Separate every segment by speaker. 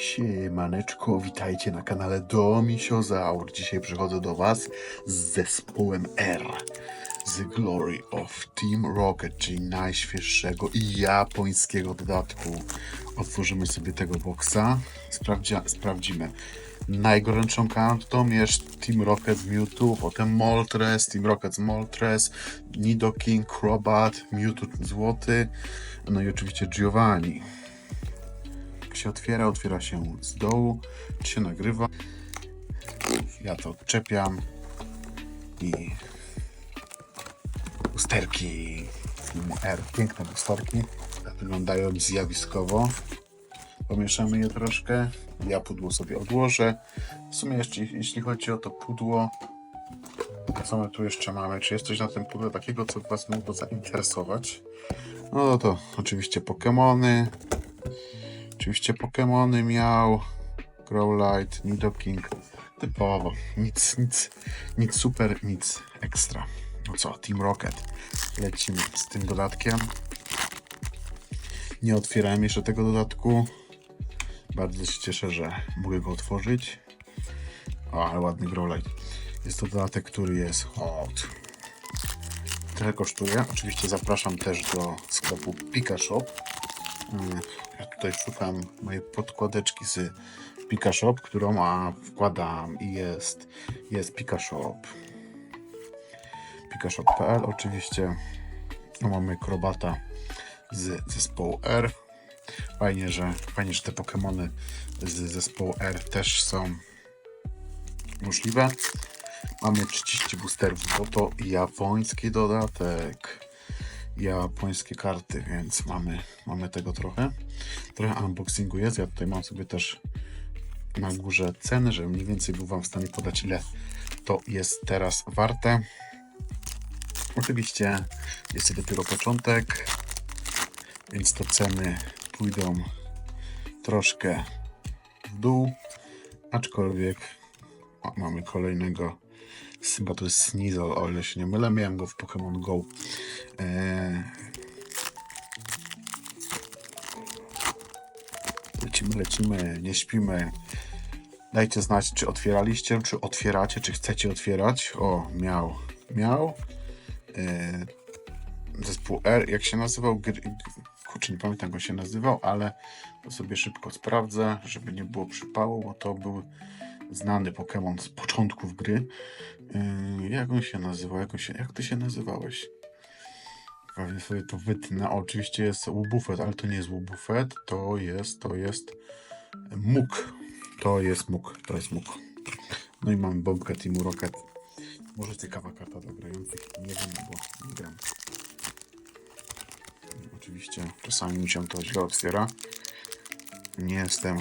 Speaker 1: Siemaneczko, witajcie na kanale Domisiozaur. Dzisiaj przychodzę do Was z zespołem R. The Glory of Team Rocket, czyli najświeższego i japońskiego dodatku. Otworzymy sobie tego. Sprawdzia, sprawdzimy. Najgorętszą kartą jest Team Rocket z Mewtwo, potem Moltres, Team Rocket z Moltres, Nidoking, Crobat, Mewtwo złoty, no i oczywiście Giovanni. Się otwiera, otwiera się z dołu, czy się nagrywa. Ja to odczepiam i usterki R, piękne usterki, wyglądają zjawiskowo. Pomieszamy je troszkę, ja pudło sobie odłożę. W sumie jeszcze, jeśli chodzi o to pudło, co my tu jeszcze mamy? Czy jest coś na tym pudle takiego, co Was mogło zainteresować? No to oczywiście Pokémony, Oczywiście Pokémony miał, Growlite, Nidoking, typowo, nic, nic, nic super, nic ekstra. No co, Team Rocket, lecimy z tym dodatkiem. Nie otwierałem jeszcze tego dodatku. Bardzo się cieszę, że mogę go otworzyć. O, ale ładny Growlite. Jest to dodatek, który jest hot. Tyle kosztuje. Oczywiście zapraszam też do sklepu Pika Shop. Mm, Ja tutaj szukam mojej podkładeczki z Pika Shop, którą a, wkładam i jest, jest Pika Shop. Pikashop.pl oczywiście. No, mamy Krobata z zespołu R. Fajnie, że, fajnie, że te Pokémony z zespołu R też są możliwe. Mamy 30 boosterów, bo to japoński dodatek japońskie karty, więc mamy, mamy tego trochę. Trochę unboxingu jest. Ja tutaj mam sobie też na górze ceny, żeby mniej więcej był Wam w stanie podać, ile to jest teraz warte. Oczywiście jest to dopiero początek, więc to ceny pójdą troszkę w dół, aczkolwiek o, mamy kolejnego chyba to jest Sneasel, o ile się nie mylę, miałem go w Pokémon Go. Eee... Lecimy, lecimy, nie śpimy. Dajcie znać, czy otwieraliście, czy otwieracie, czy chcecie otwierać. O, miał, miał. Eee... Zespół R, jak się nazywał? Kurczę, nie pamiętam, jak się nazywał, ale to sobie szybko sprawdzę, żeby nie było przypału, bo to był znany Pokémon z początków gry. Yy, jak on się nazywał? Jak, on się, jak ty się nazywałeś? Prawie sobie to wytnę. Oczywiście jest Łubufet, ale to nie jest Łubufet, to jest, to jest Muk. To jest Muk, to jest Muk. No i mamy bombkę Teamu Rocket. Może ciekawa karta dla grających, nie wiem, bo nie gram. Oczywiście czasami mi się to źle otwiera. Nie jestem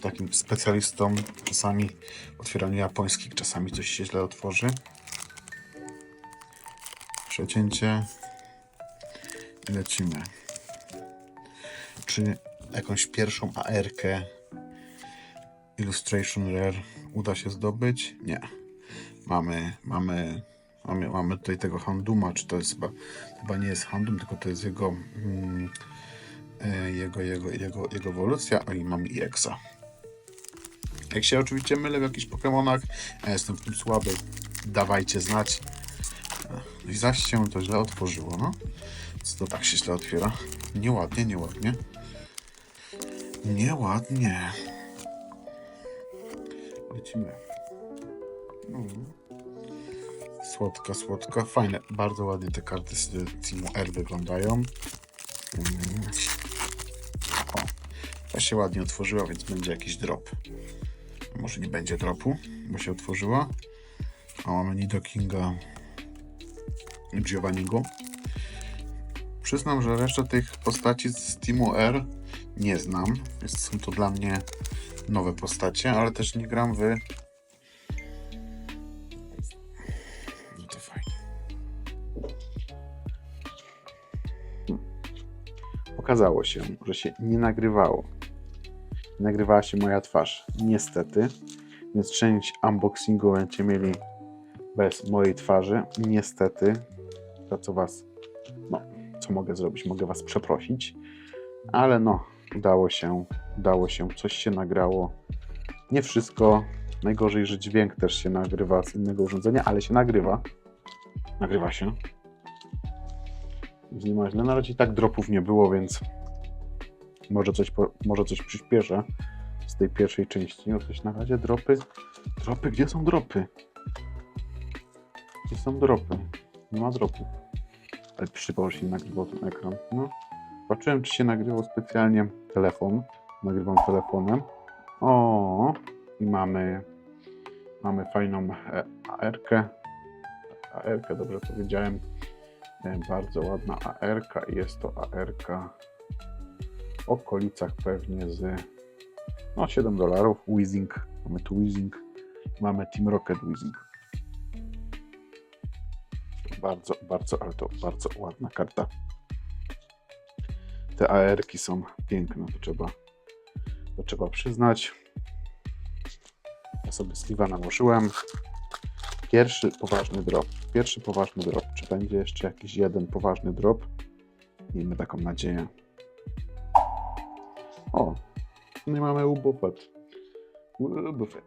Speaker 1: takim specjalistą czasami w otwieraniu japońskich, czasami coś się źle otworzy. Przecięcie i lecimy. Czy jakąś pierwszą AR-kę Illustration Rare uda się zdobyć? Nie. Mamy, mamy, mamy, mamy tutaj tego Handuma, czy to jest chyba, chyba nie jest Handum, tylko to jest jego, mm, e, jego, jego, jego, jego ewolucja, i mamy EXA. Jak się oczywiście mylę w jakichś Pokémonach, a jestem w tym słaby, dawajcie znać. No i zaś się to źle otworzyło, no. Co to tak się źle otwiera? Nieładnie, nieładnie. Nieładnie. Lecimy. No. Słodka, słodka. Fajne. Bardzo ładnie te karty z Teamu R wyglądają. Mm. O, ta się ładnie otworzyła, więc będzie jakiś drop. Może nie będzie dropu, bo się otworzyła. A mamy Nidokinga i Giovanniego. Przyznam, że resztę tych postaci z Teamu R nie znam, więc są to dla mnie nowe postacie, ale też nie gram w... No to fajnie. Okazało się, że się nie nagrywało nagrywała się moja twarz. Niestety. Więc część unboxingu będziecie mieli bez mojej twarzy. Niestety. Za co was. No, co mogę zrobić? Mogę was przeprosić. Ale no, Udało się, udało się, coś się nagrało. Nie wszystko. Najgorzej, że dźwięk też się nagrywa z innego urządzenia, ale się nagrywa. Nagrywa się. Więc nie ma źle. Na razie tak dropów nie było, więc może coś, może coś przyspieszę z tej pierwszej części. No coś na razie dropy. Dropy, gdzie są dropy? Gdzie są dropy? Nie ma dropów. Ale przypał się nagrywał ten ekran. No. Zobaczyłem, czy się nagrywał specjalnie telefon. Nagrywam telefonem. O, i mamy mamy fajną e, AR-kę. AR-kę, dobrze powiedziałem. E, Bardzo ładna AR-ka i jest to AR-ka w okolicach pewnie z no 7 dolarów. Weezing. Mamy tu Weezing. Mamy Team Rocket Weezing. Bardzo, bardzo, ale to bardzo ładna karta. Te AR-ki są piękne, to trzeba, to trzeba przyznać. Ja sobie sliwa nałożyłem. Pierwszy poważny drop. Pierwszy poważny drop. Czy będzie jeszcze jakiś jeden poważny drop? Miejmy taką nadzieję. O, i mamy ubufet. Ubufet.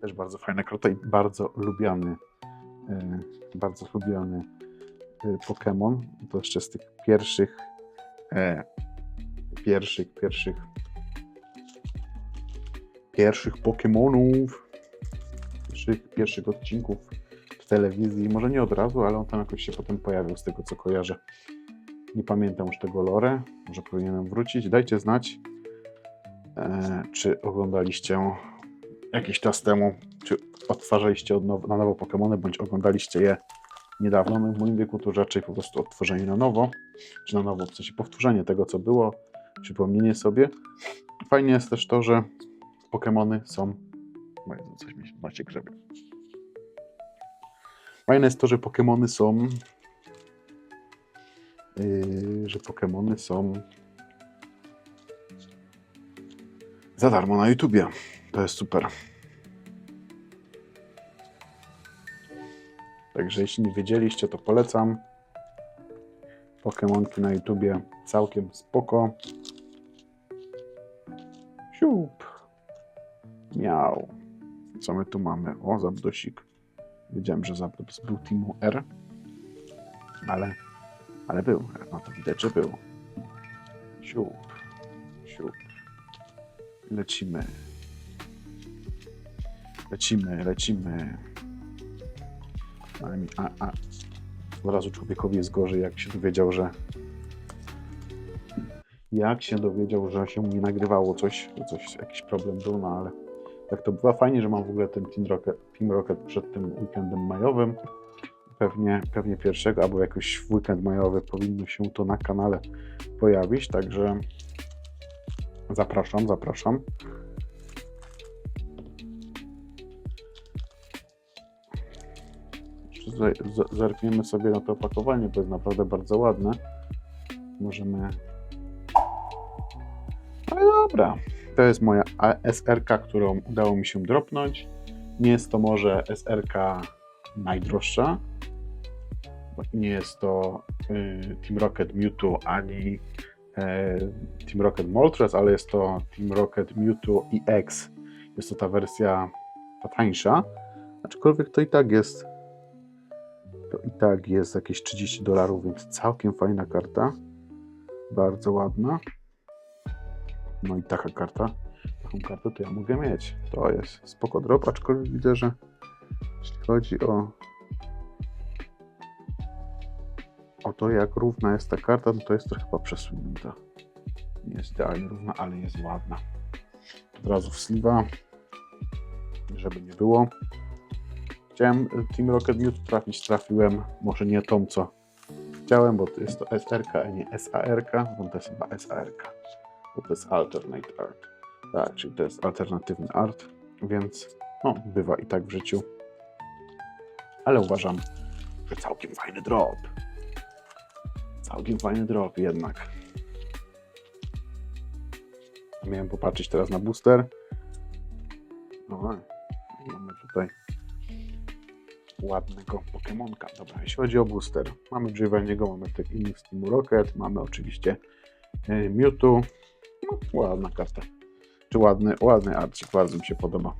Speaker 1: Też bardzo fajna karta i bardzo lubiany, e, bardzo lubiany e, Pokémon. To jeszcze z tych pierwszych, e, pierwszych, pierwszych, pierwszych Pokémonów, pierwszych, pierwszych odcinków w telewizji. Może nie od razu, ale on tam jakoś się potem pojawił, z tego co kojarzę. Nie pamiętam już tego lore, może powinienem wrócić. Dajcie znać, e, czy oglądaliście jakiś czas temu, czy odtwarzaliście od now, na nowo Pokémony, bądź oglądaliście je niedawno. No, w moim wieku to raczej po prostu odtworzenie na nowo, czy na nowo, w sensie powtórzenie tego, co było, przypomnienie sobie. Fajnie jest też to, że Pokémony są... O coś mi się macie grzebie. Fajne jest to, że Pokémony są że Pokémony są za darmo na YouTubie. To jest super. Także jeśli nie wiedzieliście, to polecam. Pokémonki na YouTubie całkiem spoko. Siup. Miał. Co my tu mamy? O, Zabdosik. Wiedziałem, że Zabdos był Teamu R. Ale ale był, no to widać, że był. Siup, siup. Lecimy. Lecimy, lecimy. Ale mi, a, a. Od razu człowiekowi jest gorzej, jak się dowiedział, że jak się dowiedział, że się nie nagrywało coś, coś, jakiś problem był, no ale tak to bywa. Fajnie, że mam w ogóle ten Team Rocket, Team Rocket przed tym weekendem majowym pewnie, pewnie pierwszego albo jakoś w weekend majowy powinno się to na kanale pojawić, także zapraszam, zapraszam. Zerkniemy sobie na to opakowanie, bo jest naprawdę bardzo ładne. Możemy. Ale dobra. To jest moja SRK, którą udało mi się dropnąć. Nie jest to może SRK najdroższa, nie jest to y, Team Rocket Mewtwo ani e, Team Rocket Moltres, ale jest to Team Rocket Mewtwo EX. Jest to ta wersja ta tańsza, aczkolwiek to i tak jest to i tak jest jakieś 30 dolarów, więc całkiem fajna karta. Bardzo ładna. No i taka karta. Taką kartę to ja mogę mieć. To jest spoko drop, aczkolwiek widzę, że jeśli chodzi o o to, jak równa jest ta karta, no to jest chyba przesunięta. Nie jest idealnie równa, ale jest ładna. Od razu w sliwa, żeby nie było. Chciałem Team Rocket Mewtwo trafić, trafiłem. Może nie tą, co chciałem, bo to jest to SRK, a nie SARK, bo to jest chyba SARK, bo to jest Alternate Art. Tak, czyli to jest alternatywny art, więc no, bywa i tak w życiu. Ale uważam, że całkiem fajny drop. Całkiem fajny drop jednak. Miałem popatrzeć teraz na booster. No, mamy tutaj ładnego Pokemonka. Dobra, jeśli chodzi o booster, mamy Giovanniego, mamy tych innych z Teamu Rocket, mamy oczywiście Yy, Mewtwo. No, ładna karta. Czy ładny, ładny arcik, bardzo mi się podoba.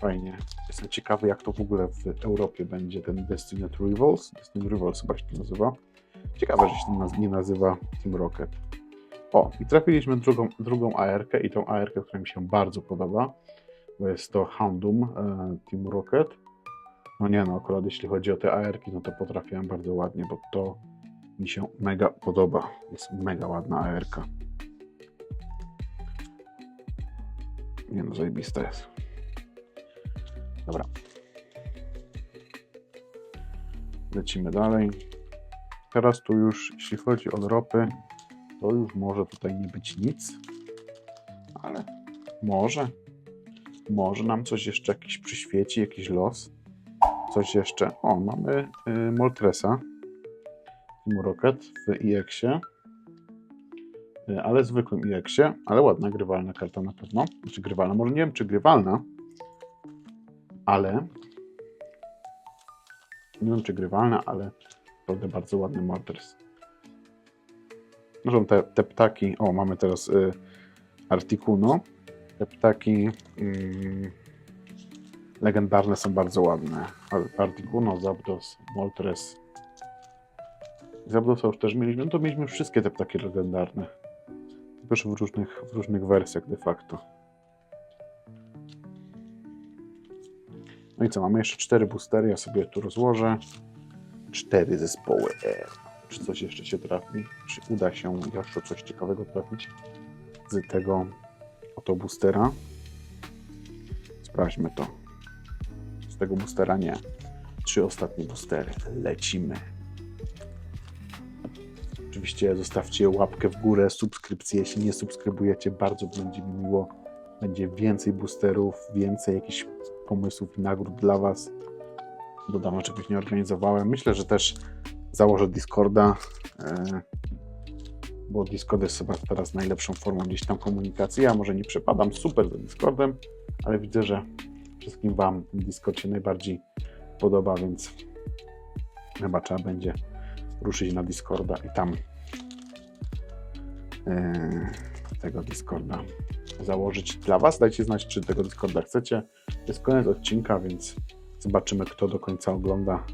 Speaker 1: Fajnie. Jestem ciekawy, jak to w ogóle w Europie będzie ten Destiny Rivals. Destiny Rivals chyba się to nazywa. Ciekawe, że się nie nazywa Team Rocket. O, i trafiliśmy drugą, drugą AR i tą AR, która mi się bardzo podoba, bo jest to Houndoom e, Team Rocket. No nie no, akurat jeśli chodzi o te AR, no to potrafiłem bardzo ładnie, bo to mi się mega podoba. Jest mega ładna AR. Nie no, zajebista jest. Dobra. Lecimy dalej. Teraz tu już, jeśli chodzi o dropy, to już może tutaj nie być nic, ale może, może nam coś jeszcze jakiś przyświeci, jakiś los. Coś jeszcze. O, mamy y, Moltresa Rocket w EX-ie, y, ale zwykłym EX-ie, ale ładna, grywalna karta na pewno. Znaczy grywalna, może nie wiem czy grywalna, ale nie wiem czy grywalna, ale naprawdę bardzo ładny Moltres. Zresztą te, te ptaki, o mamy teraz y, Articuno, te ptaki mm, legendarne są bardzo ładne. Ar- Articuno, Zapdos, Moltres. Zapdosa już też mieliśmy, no to mieliśmy wszystkie te ptaki legendarne. Tylko w różnych, w różnych wersjach de facto. No i co, mamy jeszcze cztery boostery, ja sobie tu rozłożę. Cztery zespoły E. Czy coś jeszcze się trafi? Czy uda się jeszcze coś ciekawego trafić z tego oto boostera? Sprawdźmy to. Z tego boostera nie. Trzy ostatnie boostery. Lecimy. Oczywiście zostawcie łapkę w górę, subskrypcję. Jeśli nie subskrybujecie, bardzo będzie mi miło. Będzie więcej boosterów, więcej jakichś pomysłów i nagród dla Was. Dodam, czegoś nie organizowałem. Myślę, że też założę Discorda, e, bo Discord jest chyba teraz najlepszą formą gdzieś tam komunikacji. Ja może nie przepadam super za Discordem, ale widzę, że wszystkim Wam Discord się najbardziej podoba, więc chyba trzeba będzie ruszyć na Discorda i tam e, tego Discorda założyć dla Was. Dajcie znać, czy tego Discorda chcecie. To jest koniec odcinka, więc zobaczymy, kto do końca ogląda.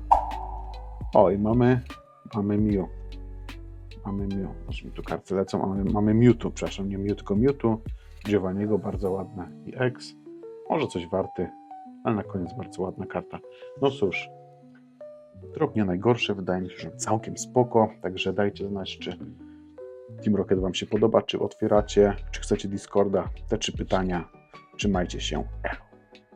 Speaker 1: O, i mamy, mamy Mew. Mamy Mew. Aż mi tu karty lecą. Mamy, mamy Mewtwo, przepraszam, nie Mew, tylko Mewtwo. Giovanniego, bardzo ładne. I X. Może coś warty, ale na koniec bardzo ładna karta. No cóż, drop nie najgorszy, wydaje mi się, że całkiem spoko, także dajcie znać, czy Team Rocket Wam się podoba, czy otwieracie, czy chcecie Discorda. Te trzy pytania. Trzymajcie się.